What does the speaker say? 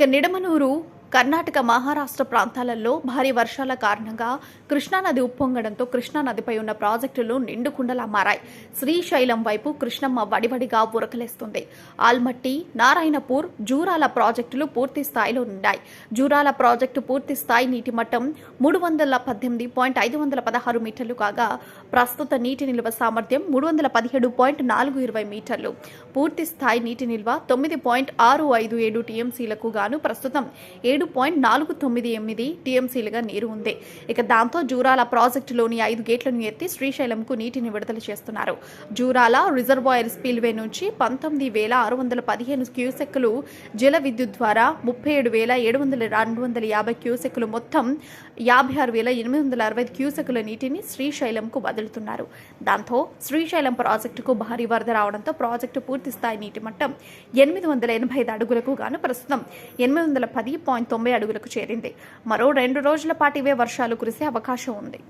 ఇక నిడమనూరు కర్ణాటక మహారాష్ట్ర ప్రాంతాలలో భారీ వర్షాల కారణంగా కృష్ణానది ఉప్పొంగడంతో కృష్ణానదిపై ఉన్న ప్రాజెక్టులు నిండుకుండలా మారాయి. శ్రీశైలం వైపు కృష్ణమ్మ వడివడిగా ఉరకలేస్తుంది ఆల్మట్టి నారాయణపూర్ జూరాల ప్రాజెక్టులు పూర్తి స్థాయిలో నిండాయి. జూరాల ప్రాజెక్టు పూర్తి స్థాయి నీటి మట్టం మూడు వందల పద్దెనిమిది పాయింట్ ఐదు వందల పదహారు మీటర్లు కాగా ప్రస్తుత నీటి నిల్వ సామర్థ్యం మూడు వందల పదిహేడు పాయింట్ నాలుగు ఇరవై మీటర్లు. పూర్తి స్థాయి నీటి నిల్వ తొమ్మిది పాయింట్ ఆరు ఐదు ఏడు టీఎంసీలకు గాను ప్రస్తుతం ఏడు పాయింట్ నాలుగు తొమ్మిది ఎనిమిది టీఎంసీలుగా నీరు ఉంది. ఇక దాంతో జూరాల ప్రాజెక్టులోని ఐదు గేట్లను ఎత్తి శ్రీశైలంకు నీటిని విడుదల చేస్తున్నారు. జూరాల రిజర్వాయర్ స్పిల్వే నుంచి పంతొమ్మిది వేల ఆరు వందల పదిహేను క్యూసెక్కులు జల విద్యుత్ ద్వారా ముప్పై ఏడు వేల ఏడు వందల రెండు వందల యాభై క్యూసెక్కులు మొత్తం యాభై ఆరు వేల ఎనిమిది వందల అరవై క్యూసెక్కుల నీటిని శ్రీశైలంకు వదులుతున్నారు. దాంతో శ్రీశైలం ప్రాజెక్టుకు భారీ వరద రావడంతో ప్రాజెక్టు పూర్తి స్థాయి నీటి మట్టం ఎనిమిది వందల ఎనభై ఐదు అడుగులకు గాను ప్రస్తుతం ఎనిమిది వందల పది పాయింట్ తొంభై అడుగులకు చేరింది. మరో రెండు రోజుల పాటు ఇవే వర్షాలు కురిసే అవకాశం ఉంది.